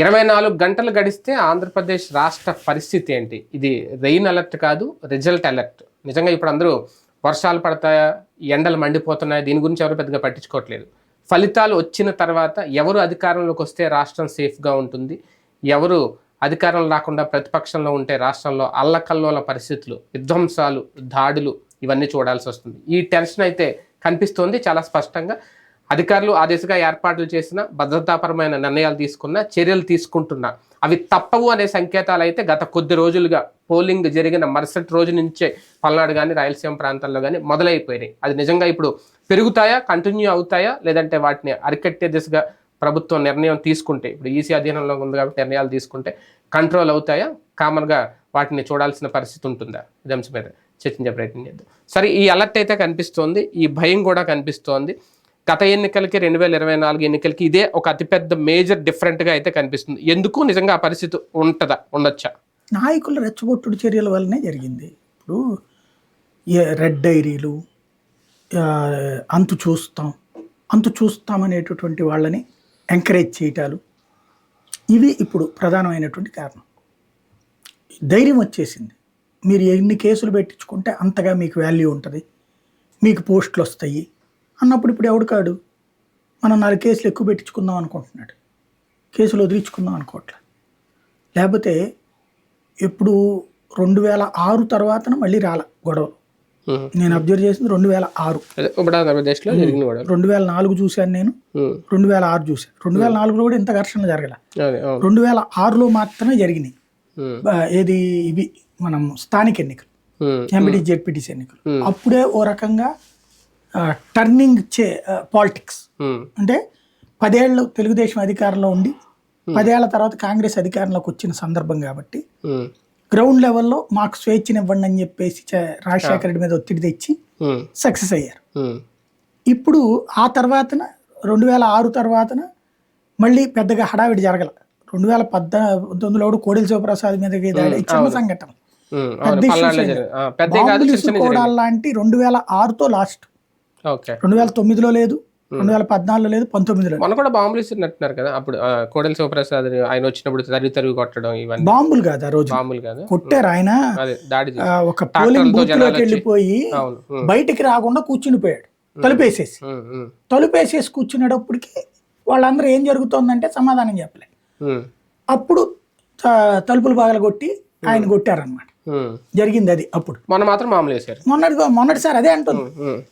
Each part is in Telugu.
ఇరవై నాలుగు గంటలు గడిస్తే ఆంధ్రప్రదేశ్ రాష్ట్ర పరిస్థితి ఏంటి? ఇది రెయిన్ అలర్ట్ కాదు రిజల్ట్ అలర్ట్. నిజంగా ఇప్పుడు అందరూ వర్షాలు పడతాయా ఎండలు మండిపోతున్నాయా దీని గురించి ఎవరు పెద్దగా పట్టించుకోవట్లేదు. ఫలితాలు వచ్చిన తర్వాత ఎవరు అధికారంలోకి వస్తే రాష్ట్రం సేఫ్గా ఉంటుంది? ఎవరు అధికారం రాకుండా ప్రతిపక్షంలో ఉంటే రాష్ట్రంలో అల్లకల్లోల పరిస్థితులు విధ్వంసాలు దాడులు ఇవన్నీ చూడాల్సి వస్తుంది. ఈ టెన్షన్ అయితే కనిపిస్తోంది చాలా స్పష్టంగా. అధికారులు ఆ దిశగా ఏర్పాట్లు చేసిన భద్రతాపరమైన నిర్ణయాలు తీసుకున్న చర్యలు తీసుకుంటున్నా. అవి తప్పవు అనే సంకేతాలు అయితే గత కొద్ది రోజులుగా పోలింగ్ జరిగిన మరుసటి రోజు నుంచే పల్నాడు కానీ రాయలసీమ ప్రాంతాల్లో కానీ మొదలైపోయినాయి. అది నిజంగా ఇప్పుడు పెరుగుతాయా కంటిన్యూ అవుతాయా లేదంటే వాటిని అరికట్టే దిశగా ప్రభుత్వం నిర్ణయం తీసుకుంటే ఇప్పుడు ఈసీ అధీనంలో ఉంది కాబట్టి నిర్ణయాలు తీసుకుంటే కంట్రోల్ అవుతాయా? కామన్గా వాటిని చూడాల్సిన పరిస్థితి ఉంటుందా? ఇది అంశం మీద చర్చించే ప్రయత్నం చేద్దాం. సరే ఈ అలర్ట్ అయితే కనిపిస్తోంది ఈ భయం కూడా కనిపిస్తోంది. గత ఎన్నికలకి రెండు వేల ఇరవై నాలుగు ఎన్నికలకి ఇదే ఒక అతిపెద్ద మేజర్ డిఫరెంట్గా అయితే కనిపిస్తుంది. ఎందుకు నిజంగా ఆ పరిస్థితి ఉంటుందా? ఉండొచ్చా? నాయకుల రెచ్చగొట్టుడు చర్యల వల్లనే జరిగింది. ఇప్పుడు రెడ్ డైరీలు అంతు చూస్తాం అంతు చూస్తాం అనేటటువంటి వాళ్ళని ఎంకరేజ్ చేయటాలు ఇవి ఇప్పుడు ప్రధానమైనటువంటి కారణం. ధైర్యం వచ్చేసింది. మీరు ఎన్ని కేసులు పెట్టించుకుంటే అంతగా మీకు వాల్యూ ఉంటుంది. మీకు పోస్టులు వస్తాయి అన్నప్పుడు ఇప్పుడు ఎవడు కాడు? మనం నాలుగు కేసులు ఎక్కువ పెట్టించుకుందాం అనుకుంటున్నాడు. కేసులు వదిలించుకుందాం అనుకోవట్లే. లేకపోతే ఎప్పుడు రెండు వేల ఆరు తర్వాతన మళ్ళీ రాల గొడవలు ఉమ్. నేను అబ్జర్వ్ చేసింది రెండు వేల ఆరు. రెండు వేల నాలుగు చూశాను నేను. రెండు వేల ఆరు చూశాను. రెండు వేల నాలుగులో కూడా ఇంత ఘర్షణ జరగల. రెండు వేల ఆరులో మాత్రమే జరిగినాయి. ఏది ఇవి మనం స్థానిక ఎన్నికలు. ఎంపీటీ జెడ్పీటీసీ ఎన్నికలు. అప్పుడే ఓ రకంగా టర్నింగ్ చే పాలిటిక్స్ ఉమ్. అంటే పదేళ్ళు తెలుగుదేశం అధికారంలో ఉండి పదేళ్ళ తర్వాత కాంగ్రెస్ అధికారంలోకి వచ్చిన సందర్భం కాబట్టి. గ్రౌండ్ లెవెల్లో మాకు స్వేచ్ఛనివ్వండి అని చెప్పేసి రాజశేఖర రెడ్డి మీద ఒత్తిడి తెచ్చి. సక్సెస్ అయ్యారు. ఇప్పుడు ఆ తర్వాతన రెండు వేల ఆరు తర్వాతన మళ్ళీ పెద్దగా హడావిడి జరగల. రెండు వేల పద్దెనిమిదిలో కూడా కోడెల శివప్రసాద్ మీద చిన్న సంఘటన. పెద్ద లాంటి రెండు వేల ఆరుతో లాస్ట్ రెండు వేల తొమ్మిదిలో లేదు రెండు వేల పద్నాలుగులో లేదు పంతొమ్మిదిలో. మొన్న కూడా బాంబులు ఇస్తున్నట్టున్నారు కదా అప్పుడు కోడెల శివప్రసాద్ ఆయన వచ్చినప్పుడు తరిగి తరిగి కొట్టడం ఇవన్నీ. బాంబులు కాదు ఆ రోజు. బాంబులు కదా. కొట్టారు ఆయన. ఒక పోలింగ్ బూత్లోకి వెళ్ళిపోయి. బయటికి రాకుండా కూర్చుని పోయాడు తలుపేసేసి. తలుపేసేసి కూర్చునేటప్పటికి వాళ్ళందరూ ఏం జరుగుతోందంటే సమాధానం చెప్పలే. ఉమ్. అప్పుడు తలుపులు పగలగొట్టి ఆయన కొట్టారనమాట. జరిగింది అది అప్పుడు. మొన్న మాత్రం బాంబులు వేశారు మొన్నటి మొన్నటిసారి అదే అంటుంది.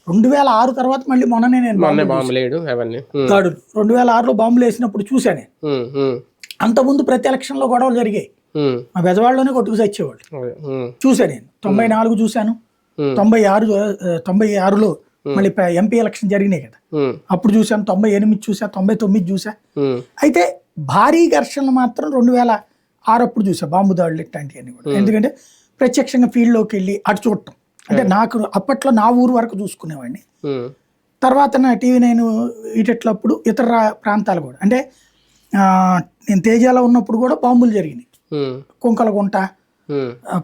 రెండు వేల ఆరు తర్వాత మళ్ళీ మొన్ననే నేను రెండు వేల ఆరులో బాంబులు వేసినప్పుడు చూశాను. అంతకుముందు ప్రతి ఎలక్షన్లో గొడవలు జరిగాయి. మా బెజవాడలోనే కొట్టుకు చచ్చేవాళ్ళు. ఉమ్. చూశాను నేను. తొంభై నాలుగు చూశాను. తొంభై ఆరు తొంభై ఆరులో మళ్ళీ ఎంపీ ఎలక్షన్ జరిగినాయి కదా. అప్పుడు చూశాను తొంభై ఎనిమిది చూసా తొంభై తొమ్మిది చూసా. అయితే భారీ ఘర్షణలు మాత్రం రెండు వేల ఆరు అప్పుడు చూసా బాంబు దాడులు ఇట్లాంటివన్నీ కూడా. ఎందుకంటే ప్రత్యక్షంగా ఫీల్డ్లోకి వెళ్ళి అటు చూడటం అంటే నాకు అప్పట్లో నా ఊరు వరకు చూసుకునేవాడిని ఉమ్. తర్వాత నా టీవీ నైన్ ఇటట్లప్పుడు ఇతర ప్రాంతాలు కూడా అంటే నేను తేజాలో ఉన్నప్పుడు కూడా బాంబులు జరిగినాయి ఉమ్. కుంకలగుంట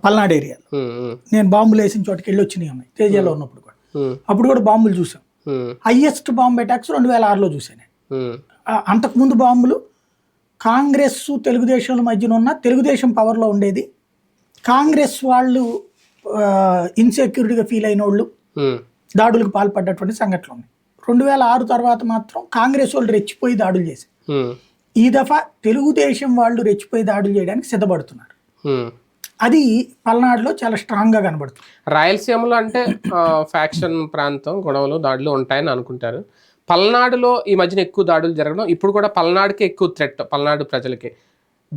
పల్నాడు. ఉమ్. నేను బాంబులు వేసిన చోటుకి వెళ్ళి వచ్చినాయి ఉన్నాయి తేజాలో ఉన్నప్పుడు కూడా. అప్పుడు కూడా బాంబులు చూసాం ఉమ్. హయ్యెస్ట్ బాంబు అటాక్స్ రెండు వేల ఆరులో. ఆ, అంతకుముందు బాంబులు కాంగ్రెస్ తెలుగుదేశం మధ్యన ఉన్న తెలుగుదేశం పవర్లో ఉండేది కాంగ్రెస్ వాళ్ళు ఇన్సెక్యూరిటీగా ఫీల్ అయిన వాళ్ళు. దాడులకు పాల్పడ్డటువంటి సంఘటనలు ఉన్నాయి రెండు వేల ఆరు తర్వాత మాత్రం కాంగ్రెస్ వాళ్ళు రెచ్చిపోయి దాడులు చేశారు. ఈ దఫా తెలుగుదేశం వాళ్ళు రెచ్చిపోయి దాడులు చేయడానికి సిద్ధపడుతున్నారు. అది పల్నాడులో చాలా స్ట్రాంగ్గా కనబడుతుంది రాయలసీమలో అంటే ఫ్యాక్షన్ ప్రాంతం గొడవలు దాడులు ఉంటాయని అనుకుంటారు పల్నాడులో ఈ మధ్యన ఎక్కువ దాడులు జరగడం ఇప్పుడు కూడా పల్నాడుకి ఎక్కువ థ్రెట్ పల్నాడు ప్రజలకి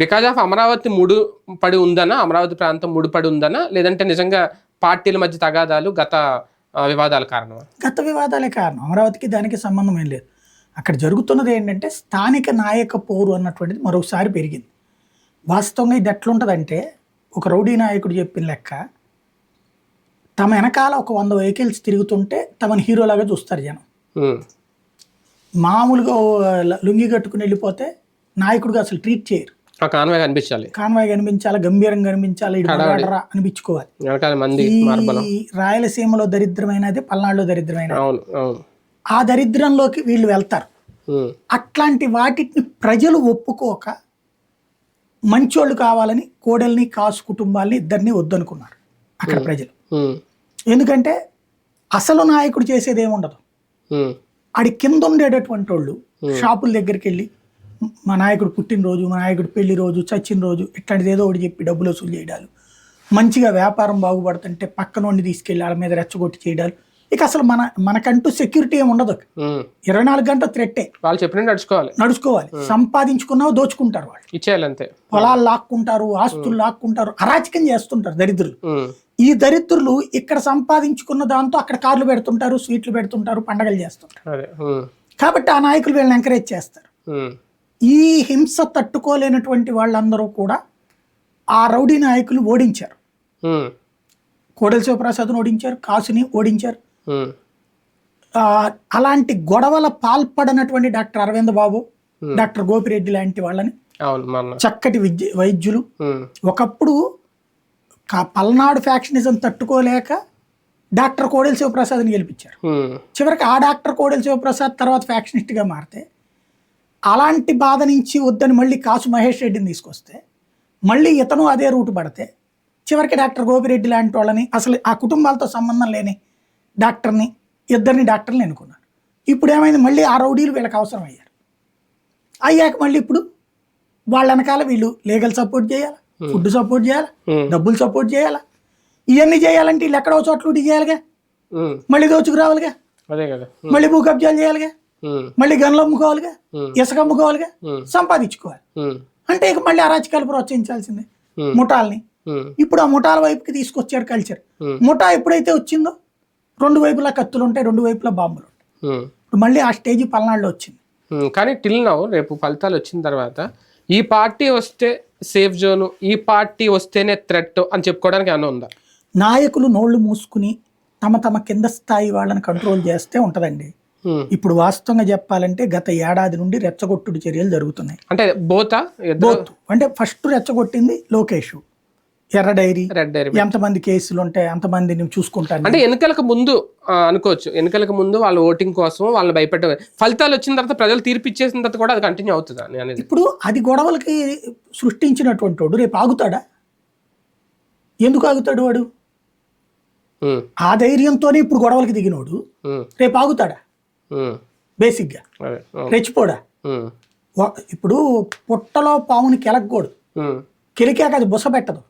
బికాజ్ ఆఫ్ అమరావతి ముడు పడి ఉందనా? అమరావతి ప్రాంతం ముడిపడి ఉందనా? లేదంటే నిజంగా పార్టీల మధ్య తగాదాలు గత వివాదాల కారణమా? గత వివాదాలే కారణం. అమరావతికి దానికి సంబంధం ఏం లేదు. అక్కడ జరుగుతున్నది ఏంటంటే స్థానిక నాయక పోరు అన్నటువంటిది మరొకసారి పెరిగింది. వాస్తవంగా ఇది ఎట్లుంటుందంటే ఒక రౌడీ నాయకుడు చెప్పిన లెక్క తమ వెనకాల ఒక వంద వెహికల్స్ తిరుగుతుంటే తమని హీరోలాగా చూస్తారు జనం. మామూలుగా లుంగి కట్టుకుని వెళ్ళిపోతే నాయకుడిగా అసలు ట్రీట్ చేయరు. ఆ కాన్వే కనిపించాలి. కాన్వాయ్ కనిపించాలి గంభీరంగా కనిపించాలి అనిపించుకోవాలి. వెనకాల మంది ఈ రాయలసీమలో దరిద్రమైనది పల్నాడులో అవును అవును. ఆ దరిద్రంలోకి వీళ్ళు వెళ్తారు. అట్లాంటి వాటిని ప్రజలు ఒప్పుకోక మంచోళ్ళు కావాలని కోడల్ని కాసు కుటుంబాలని ఇద్దరిని వద్దనుకున్నారు అక్కడ ప్రజలు. ఎందుకంటే అసలు నాయకుడు చేసేది ఏముండదు ఆడి కింద ఉండేటటువంటి వాళ్ళు షాపుల దగ్గరికి వెళ్ళి మా నాయకుడు పుట్టినరోజు మా నాయకుడు పెళ్ళి రోజు చచ్చిన రోజు ఇట్లాంటిది ఏదో ఒకటి చెప్పి డబ్బులు వసూలు చేయడాలు. మంచిగా వ్యాపారం బాగుపడుతుంటే పక్కనోడిని తీసుకెళ్ళి వాళ్ళ మీద రెచ్చగొట్టి చేయడాలు. ఇక అసలు మన మనకంటూ సెక్యూరిటీ ఏమి ఉండదు. ఇరవై నాలుగు గంటలు థ్రెట్టే వాళ్ళు చెప్పినట్టు నడుచుకోవాలి. నడుచుకోవాలి. సంపాదించుకున్నావు దోచుకుంటారు వాళ్ళు. ఇచ్చేయాలి అంతే. పొలాలు లాక్కుంటారు ఆస్తులు లాక్కుంటారు అరాచకం చేస్తుంటారు దరిద్రులు. ఈ దరిద్రులు ఇక్కడ సంపాదించుకున్న దాంతో అక్కడ కార్లు పెడుతుంటారు స్వీట్లు పెడుతుంటారు పండగలు చేస్తుంటారు. కాబట్టి ఆ నాయకులు వీళ్ళని ఎంకరేజ్ చేస్తారు. ఈ హింస తట్టుకోలేనటువంటి వాళ్ళందరూ కూడా ఆ రౌడీ నాయకులు ఓడించారు. కోడెల శివప్రసాద్ను ఓడించారు కాసుని ఓడించారు. అలాంటి గొడవల పాల్పడనటువంటి డాక్టర్ అరవింద్ బాబు డాక్టర్ గోపిరెడ్డి లాంటి వాళ్ళని చక్కటి విద్య వైద్యులు ఒకప్పుడు పల్నాడు ఫ్యాక్షనిజం తట్టుకోలేక డాక్టర్ కోడెల శివప్రసాద్ని గెలిపించారు. చివరికి ఆ డాక్టర్ కోడెల శివప్రసాద్ తర్వాత ఫ్యాక్షనిస్ట్గా మారితే అలాంటి బాధ నుంచి వద్దని మళ్ళీ కాసు మహేష్ రెడ్డిని తీసుకొస్తే మళ్ళీ ఇతను అదే రూటు పడితే చివరికి డాక్టర్ గోపిరెడ్డి లాంటి వాళ్ళని అసలు ఆ కుటుంబాలతో సంబంధం లేని డాక్టర్ని ఇద్దరిని డాక్టర్ని ఎన్నుకున్నారు. ఇప్పుడు ఏమైంది? మళ్ళీ ఆ రౌడీలు వీళ్ళకి అవసరం అయ్యారు అయ్యాక మళ్ళీ ఇప్పుడు వాళ్ళ వెనకాల వీళ్ళు లీగల్ సపోర్ట్ చేయాలి? ఫుడ్ సపోర్ట్ చేయాలి. డబ్బులు సపోర్ట్ చేయాలి? ఇవన్నీ చేయాలంటే వీళ్ళు ఎక్కడో చోట్ల చేయాలిగా? మళ్ళీ కదా. ఉమ్, మళ్ళీ భూ కబ్జాలు చేయాలిగా? మళ్ళీ గన్లు అమ్ముకోవాలిగా? ఇసుక అమ్ముకోవాలిగా? సంపాదించుకోవాలి. అంటే ఇక మళ్ళీ అరాచకాలు ప్రోత్సహించాల్సిందే. ముఠాల్ని. ఇప్పుడు ఆ ముఠాల వైపుకి తీసుకొచ్చారు కల్చర్. ముఠా ఎప్పుడైతే వచ్చిందో రెండు వైపులా కత్తులు ఉంటాయి రెండు వైపులా బాంబులు ఉంటాయి. ఇప్పుడు మళ్ళీ ఆ స్టేజ్ పల్నాడులో వచ్చింది. కానీ టిల్ నౌ రేపు ఫలితాలు వచ్చిన తర్వాత ఈ పార్టీ వస్తే సేఫ్ జోన్ ఈ పార్టీ వస్తేనే థ్రెట్ అని చెప్పుకోవడానికి ఏమైనా ఉందా? నాయకులు నోళ్ళు మూసుకుని తమ తమ కింద స్థాయి వాళ్ళని కంట్రోల్ చేస్తే ఉంటదండి. ఇప్పుడు వాస్తవంగా చెప్పాలంటే గత ఏడాది నుండి రెచ్చగొట్టుడు చర్యలు జరుగుతున్నాయి. అంటే బోతా? బోత్. అంటే ఫస్ట్ రెచ్చగొట్టింది లోకేష్. ఎర్ర డైరీ. రెడ్ డైరీ ఎంతమంది కేసులు ఉంటాయి అంతమందిని చూసుకుంటాను. అంటే ఎన్నికలకు ముందు అనుకోవచ్చు. ఎన్నికలకు ముందు వాళ్ళు ఓటింగ్ కోసం వాళ్ళు భయపెట్టే ఫలితాలు వచ్చిన తర్వాత ప్రజలు తీర్పు ఇచ్చేసిన తర్వాత కూడా అది కంటిన్యూ అవుతుందా? అనేది. ఇప్పుడు అది గొడవలకి సృష్టించినటువంటి వాడు రేపు ఆగుతాడా? ఎందుకు ఆగుతాడు వాడు? ఉమ్, ఆ ధైర్యంతోనే ఇప్పుడు గొడవలకి దిగినోడు. ఉమ్, రేపు ఆగుతాడా? బేసిక్గా. రెచ్చిపోడా? ఇప్పుడు పుట్టలో పాముని కెలకూడదు కెలికాక అది బుస పెట్టదు.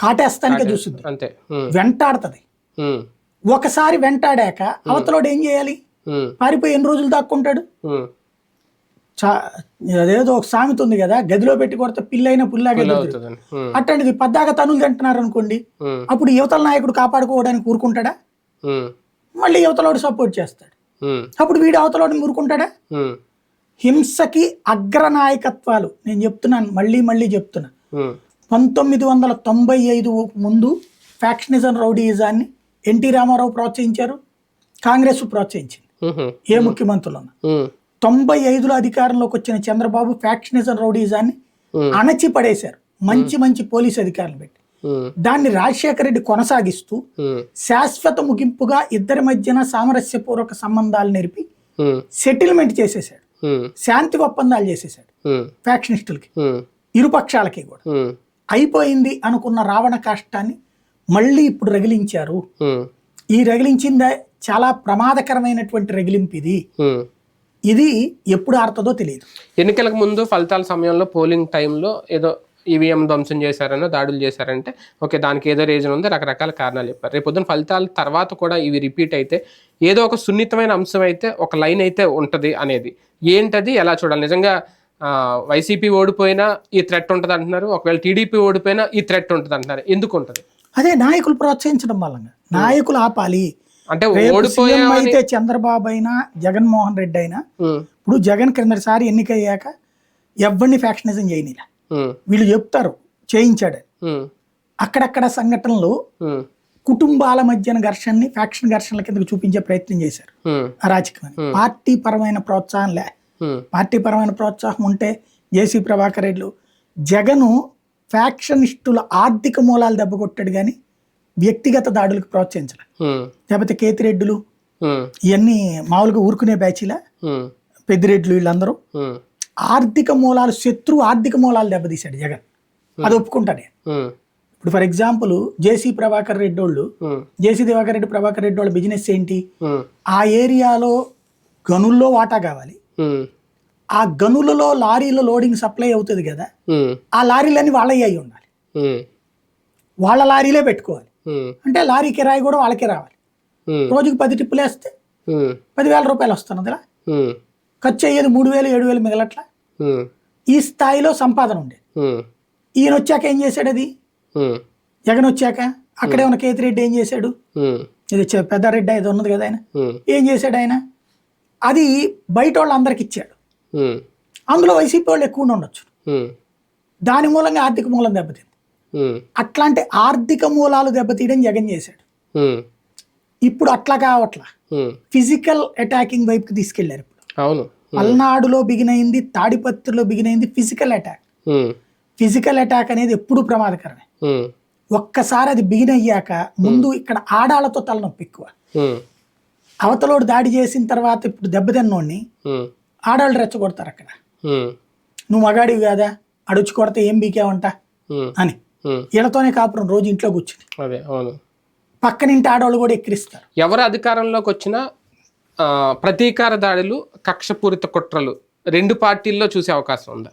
కాటేస్తానికే చూస్తుంది. అంతే. వెంటాడుతుంది. ఒకసారి వెంటాడాక అవతలోడు ఏం చేయాలి? పారిపోయి ఎన్ని రోజులు దాక్కుంటాడు? అదేదో ఒక సామెత ఉంది కదా గదిలో పెట్టి కొడితే పిల్లైన పుల్లాగా అట్లాంటిది పద్దాక తనులు తింటున్నారు అనుకోండి అప్పుడు యువతల నాయకుడు కాపాడుకోవడానికి ఊరుకుంటాడా? మళ్ళీ యువతలోడు సపోర్ట్ చేస్తాడు. అప్పుడు వీడు అవతలోడిని ఊరుకుంటాడా హింసకి అగ్రనాయకత్వాలు. నేను చెప్తున్నాను మళ్ళీ మళ్ళీ చెప్తున్నా. పంతొమ్మిది వందల తొంభై ఐదు ముందు ఫ్యాక్షనిజం రౌడీయిజాన్ని ఎన్టీ రామారావు ప్రోత్సహించారు కాంగ్రెస్ ప్రోత్సహించింది. ఏ ముఖ్యమంత్రులు తొంభై ఐదులో అధికారంలోకి వచ్చిన చంద్రబాబు ఫ్యాక్షనిజం రౌడీయిజాన్ని ఉమ్, అణచి పడేశారు మంచి మంచి పోలీస్ అధికారులు పెట్టి దాన్ని రాజశేఖర రెడ్డి కొనసాగిస్తూ శాశ్వత ముగింపుగా ఇద్దరి మధ్యన సామరస్యపూర్వక సంబంధాలు నెరిపి సెటిల్మెంట్ చేసేసాడు శాంతి ఒప్పందాలు చేసేసాడు ఫ్యాక్షనిస్టులకి. ఇరుపక్షాలకి కూడా. అయిపోయింది అనుకున్న రావణ కాష్టాన్ని మళ్ళీ ఇప్పుడు రగిలించారు. ఈ రగిలించిందే చాలా ప్రమాదకరమైనటువంటి రగిలింపు ఇది. ఇది ఎప్పుడు ఆడుతుందో తెలియదు. ఎన్నికలకు ముందు ఫలితాల సమయంలో పోలింగ్ టైంలో ఏదో ఈవీఎం ధ్వంసం చేశారనో దాడులు చేశారంటే ఓకే దానికి ఏదో రీజన్ ఉంది రకరకాల కారణాలు చెప్పారు. రేపు పొద్దున ఫలితాల తర్వాత కూడా ఇవి రిపీట్ అయితే ఏదో ఒక సున్నితమైన అంశం అయితే ఒక లైన్ అయితే ఉంటుంది అనేది. ఏంటది? ఎలా చూడాలి? నిజంగా వైసీపీ ఓడిపోయినా ఈ థ్రెట్ ఉంటుంది అంటున్నారు. ఒకవేళ టీడీపీ ఓడిపోయినా ఈ థ్రెట్ ఉంటుంది అంటున్నారు. ఎందుకు ఉంటుంది? అదే నాయకులు ప్రోత్సహించడం వల్ల నాయకులు ఆపాలి. అంటే అయితే చంద్రబాబు అయినా జగన్మోహన్ రెడ్డి అయినా ఇప్పుడు జగన్ క్రిందటిసారి ఎన్నికయ్యాక ఎవరిని ఫ్యాక్షనిజం చేయనిలా వీళ్ళు చెప్తారు చేయించాడు. ఉమ్, అక్కడక్కడ సంఘటనలు కుటుంబాల మధ్యన ఘర్షణని ఫ్యాక్షన్ ఘర్షణల కిందకు చూపించే ప్రయత్నం చేశారు. ఉమ్, అరాచకమని. పార్టీ పరమైన ప్రోత్సాహం లే. పార్టీ పరమైన ప్రోత్సాహం ఉంటే జేసీ ప్రభాకర్ రెడ్లు జగను ఫ్యాక్షనిస్టుల ఆర్థిక మూలాలు దెబ్బకొట్టాడు కానీ వ్యక్తిగత దాడులకు ప్రోత్సహించలే. లేకపోతే కేతిరెడ్డులు ఇవన్నీ మామూలుగా ఊరుకునే బ్యాచీలా? పెద్దిరెడ్లు వీళ్ళందరూ? ఆర్థిక మూలాలు శత్రువు ఆర్థిక మూలాలు దెబ్బతీశాడు జగన్. అది ఒప్పుకుంటా నేను. ఇప్పుడు for example JC Prabhakar Reddy వాళ్ళు జేసీ దివాకర్ రెడ్డి ప్రభాకర్ రెడ్డి వాళ్ళ బిజినెస్ ఏంటి? ఆ ఏరియాలో గనుల్లో వాటా కావాలి. ఆ గనులలో లారీలో లోడింగ్ సప్లై అవుతుంది కదా. ఆ లారీలన్నీ వాళ్ళవి అయి ఉండాలి. వాళ్ళ లారీలే పెట్టుకోవాలి. అంటే లారీ కిరాయి కూడా వాళ్ళకే రావాలి. రోజుకి పది టిప్పులు వేస్తే పదివేల రూపాయలు వస్తున్నది ఇలా ఉమ్, ఖర్చు అయ్యేది మూడు వేలు ఏడు వేలు మిగలట్లా? ఈ స్థాయిలో సంపాదన ఉండేది ఉమ్, ఈయన వచ్చాక ఏం చేశాడు అది? జగన్ వచ్చాక అక్కడే ఉన్న కేతిరెడ్డి ఏం చేశాడు? ఇది చె- పెద్దారెడ్డి ఇది ఉన్నది కదా ఆయన? ఏం చేశాడు ఆయన? అది బయట వాళ్ళందరికి ఇచ్చాడు అందులో వైసీపీ వాళ్ళు ఎక్కువ ఉండొచ్చు. దాని మూలంగా ఆర్థిక మూలం దెబ్బతింది. అట్లాంటి ఆర్థిక మూలాలు దెబ్బతీయడం జగన్ చేశాడు. ఇప్పుడు అట్లా కావట్లా. ఫిజికల్ అటాకింగ్ వైపుకి తీసుకెళ్ళారు ఇప్పుడు. అవును. పల్నాడులో బిగినైంది తాడిపత్రిలో బిగినైంది ఫిజికల్ అటాక్ ఫిజికల్ అటాక్ అనేది ఎప్పుడు ప్రమాదకరమే. ఉమ్, ఒక్కసారి అది బిగిన్ అయ్యాక ముందు ఇక్కడ ఆడాలతో తలనొప్పి ఎక్కువ. అవతలోడు దాడి చేసిన తర్వాత ఇప్పుడు దెబ్బతిన్నోడిని ఆడాళ్ళు రెచ్చగొడతారు అక్కడ. నువ్వు మగాడివి కాదా? అడుచు కొడితే ఏం బీకావంట? అని. వీళ్ళతోనే కాపురం రోజు ఇంట్లో కూర్చుని అవును. పక్కనింటి ఆడవాళ్ళు కూడా ఎక్కిరిస్తారు. ఎవరు అధికారంలోకి వచ్చినా ప్రతీకార దాడులు కక్షపూరిత కుట్రలు రెండు పార్టీల్లో చూసే అవకాశం ఉందా?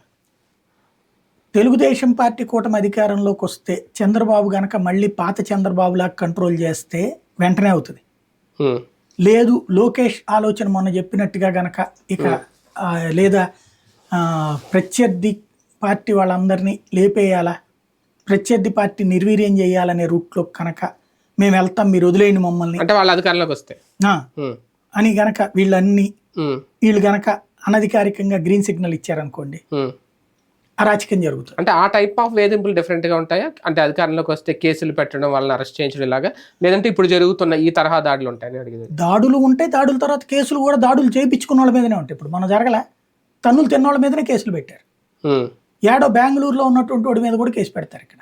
తెలుగుదేశం పార్టీ కూటమి అధికారంలోకి వస్తే చంద్రబాబు గనక మళ్ళీ పాత చంద్రబాబులా కంట్రోల్ చేస్తే వెంటనే అవుతుంది. లేదు లోకేష్ ఆలోచన మొన్న చెప్పినట్టుగా గనక ఇక లేదా ప్రత్యర్థి పార్టీ వాళ్ళందరినీ లేపేయాలా? ప్రత్యర్థి పార్టీ నిర్వీర్యం చేయాలనే రూట్లో కనుక మేము వెళ్తాం మీరు వదిలేయండి మమ్మల్ని. అంటే వాళ్ళ అధికారంలోకి వస్తే? అని గనక వీళ్ళన్నీ వీళ్ళు గనక అనధికారికంగా గ్రీన్ సిగ్నల్ ఇచ్చారనుకోండి. అరాచకం జరుగుతుంది. అంటే ఆ టైప్ ఆఫ్ వేధింపులు different గా ఉంటాయా? అంటే అధికారంలోకి వస్తే కేసులు పెట్టడం వాళ్ళని అరెస్ట్ చేయించడం ఇలాగా? లేదంటే ఇప్పుడు జరుగుతున్న ఈ తరహా దాడులు ఉంటాయని అడిగేది. దాడులు ఉంటే దాడుల తర్వాత కేసులు కూడా దాడులు చేయించుకున్న వాళ్ళ మీదనే ఉంటాయి. ఇప్పుడు మనం జరగలే తన్నులు తిన్న వాళ్ళ మీదనే కేసులు పెట్టారు. ఏడో బెంగళూరులో ఉన్నటువంటి వాడి మీద కూడా కేసు పెడతారు ఇక్కడ.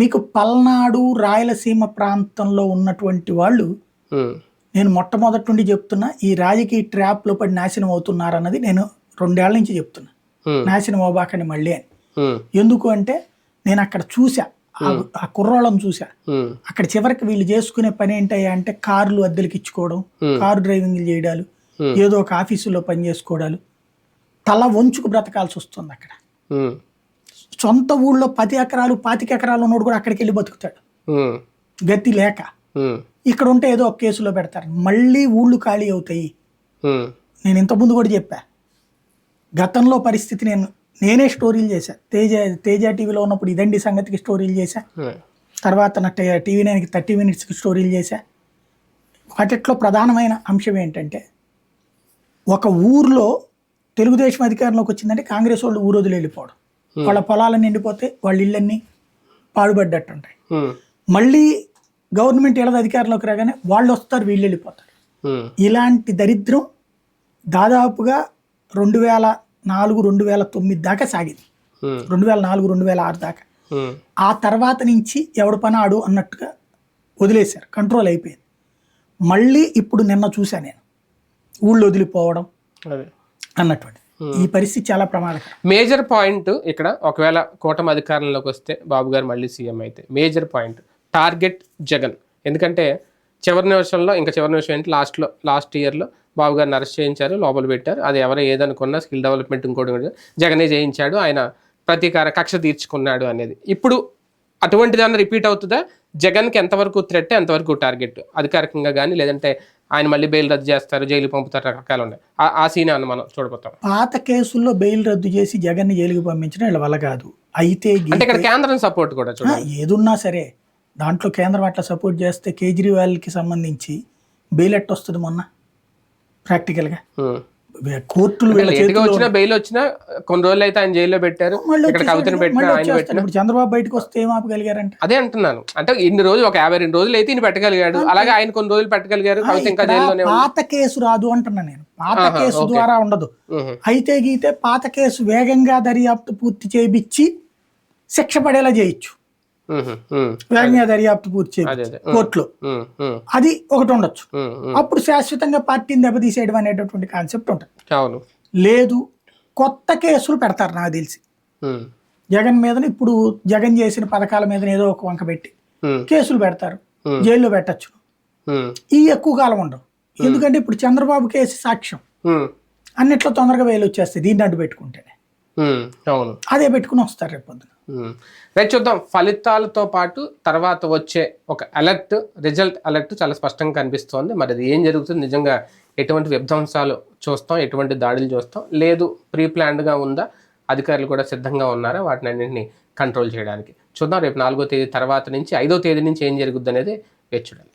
మీకు పల్నాడు రాయలసీమ ప్రాంతంలో ఉన్నటువంటి వాళ్ళు నేను మొట్టమొదటి నుండి చెప్తున్నా ఈ రాజకీయ ట్రాప్లో పడి నాశనం అవుతున్నారన్నది నేను రెండేళ్ళ నుంచి చెప్తున్నా. నాశనం అవ్వకండి మళ్ళీ అని. ఎందుకు అంటే నేను అక్కడ చూసా ఆ- కుర్రోళ్ళని చూసా అక్కడ చివరికి వీళ్ళు చేసుకునే పని ఏంటయ్యా అంటే కార్లు అద్దెలకి ఇచ్చుకోవడం. కారు డ్రైవింగ్లు చేయడాలు. ఏదో ఒక ఆఫీసులో పని చేసుకోవడాలు. తల వంచుకు బ్రతకాల్సి వస్తుంది అక్కడ. సొంత ఊళ్ళో పది ఎకరాలు పాతిక ఎకరాలు ఉన్నోడు కూడా అక్కడికి వెళ్ళి బతుకుతాడు. గతి లేక. ఇక్కడ ఉంటే ఏదో ఒక కేసులో పెడతారు. మళ్ళీ ఊళ్ళు ఖాళీ అవుతాయి. నేను ఇంతకుముందు కూడా చెప్పా. గతంలో పరిస్థితి నేను నేనే స్టోరీలు చేశా. తేజ తేజ టీవీలో ఉన్నప్పుడు ఇదండి సంగతికి స్టోరీలు చేశా. తర్వాత నా టే- టీవీ నైన్కి థర్టీ మినిట్స్కి స్టోరీలు చేశా. వాటిట్లో ప్రధానమైన అంశం ఏంటంటే ఒక ఊర్లో తెలుగుదేశం అధికారంలోకి వచ్చిందంటే కాంగ్రెస్ వాళ్ళు ఊరు వదిలి వెళ్ళిపోవడం. వాళ్ళ పొలాలన్నీ నిండిపోతే వాళ్ళ ఇళ్ళన్నీ పాడుపడ్డట్టు ఉంటాయి మళ్ళీ గవర్నమెంట్ ఏడాది అధికారంలోకి రాగానే వాళ్ళు వస్తారు వీళ్ళు వెళ్ళిపోతారు. ఇలాంటి దరిద్రం దాదాపుగా రెండు వేల నాలుగు రెండు వేల తొమ్మిది దాకా సాగింది. రెండు వేల నాలుగు రెండు వేల ఆరు దాకా. ఆ తర్వాత నుంచి ఎవడు పని ఆడు అన్నట్టుగా వదిలేశారు. కంట్రోల్ అయిపోయింది. మళ్ళీ ఇప్పుడు నిన్న చూసా నేను. ఊళ్ళో వదిలిపోవడం అన్నటువంటి. ఈ పరిస్థితి చాలా ప్రమాదకరం. మేజర్ పాయింట్ ఇక్కడ ఒకవేళ కూటమి అధికారంలోకి వస్తే బాబు గారు మళ్ళీ సీఎం అయితే. Major point. టార్గెట్ జగన్. ఎందుకంటే చివరి నిమిషంలో ఇంకా చివరి నిమిషం ఏంటి? లాస్ట్లో లాస్ట్ ఇయర్లో బాబు గారిని అరెస్ట్ చేయించారు లోపల పెట్టారు. అది ఎవరో ఏదనుకున్నా స్కిల్ డెవలప్మెంట్ ఇంకోటి జగనే చేయించాడు. ఆయన ప్రతీకార కక్ష తీర్చుకున్నాడు అనేది. ఇప్పుడు అటువంటిది ఏమన్నా రిపీట్ అవుతుందా? జగన్కి ఎంతవరకు థ్రెట్ ఎంతవరకు టార్గెట్? అధికారికంగా కానీ లేదంటే ఆయన మళ్ళీ బెయిల్ రద్దు చేస్తారు జైలు పంపుతారు రకరకాలు ఉన్నాయి. ఆ- సీన్ అన్న మనం చూడబోతాం. పాత కేసుల్లో బెయిల్ రద్దు చేసి జగన్ని జైలుకి పంపించడం వీళ్ళ వల్ల కాదు. అయితే అంటే ఇక్కడ కేంద్రం సపోర్ట్ కూడా ఏదున్నా సరే. దాంట్లో కేంద్రం అట్లా సపోర్ట్ చేస్తే కేజ్రీవాల్కి సంబంధించి బెయిల్ ఎట్ట వస్తుంది మొన్న ప్రాక్టికల్గా. కోర్టులు వచ్చిన బెయిల్ వచ్చినా కొన్ని రోజులు అయితే ఆయన జైల్లో పెట్టారు ఇప్పుడు చంద్రబాబు బయటకు వస్తే ఏం ఆపగలిగారంటే? అదే అంటున్నాను. అంటే ఇన్ని రోజులు ఒక యాభై రెండు రోజులు అయితే ఈయన పెట్టగలిగాడు. అలాగే ఆయన కొన్ని రోజులు పెట్టగలిగారు కవిత ఇంకా జైల్లోనే పాత కేసు రాదు అంటున్నా నేను. పాత కేసు. ద్వారా ఉండదు. అయితే గీతే పాత కేసు వేగంగా దర్యాప్తు పూర్తి చేయించి శిక్ష పడేలా చేయొచ్చు. వేగంగా దర్యాప్తు పూర్తి చేయించి కోర్టులో. అది ఒకటి ఉండొచ్చు. అప్పుడు శాశ్వతంగా పార్టీని దెబ్బతీసేయడం అనేటటువంటి కాన్సెప్ట్ ఉంటుంది. లేదు కొత్త కేసులు పెడతారు నాకు తెలిసి. జగన్ మీదన ఇప్పుడు జగన్ చేసిన పథకాల మీద ఏదో ఒక వంక పెట్టి కేసులు పెడతారు. జైల్లో పెట్టచ్చు. ఈ ఎక్కువ కాలం ఉండవు. ఎందుకంటే ఇప్పుడు చంద్రబాబు కేసు సాక్ష్యం. అన్నిట్లో తొందరగా వేలు వచ్చేస్తాయి. దీన్ని అడ్డు పెట్టుకుంటేనే అవును. అదే పెట్టుకుని వస్తారు రేపు పొద్దున. రైట్ చూద్దాం. ఫలితాలతో పాటు తర్వాత వచ్చే ఒక అలర్ట్ రిజల్ట్ అలర్ట్ చాలా స్పష్టంగా కనిపిస్తోంది. మరి అది ఏం జరుగుతుంది? నిజంగా ఎటువంటి విధ్వంసాలు చూస్తాం? ఎటువంటి దాడులు చూస్తాం? లేదు ప్రీ ప్లాన్డ్గా ఉందా? అధికారులు కూడా సిద్ధంగా ఉన్నారా? వాటిని అన్నింటినీ కంట్రోల్ చేయడానికి. చూద్దాం రేపు నాలుగో తేదీ తర్వాత నుంచి ఐదో తేదీ నుంచి ఏం జరుగుద్ది అనేది వేచి చూడాలి.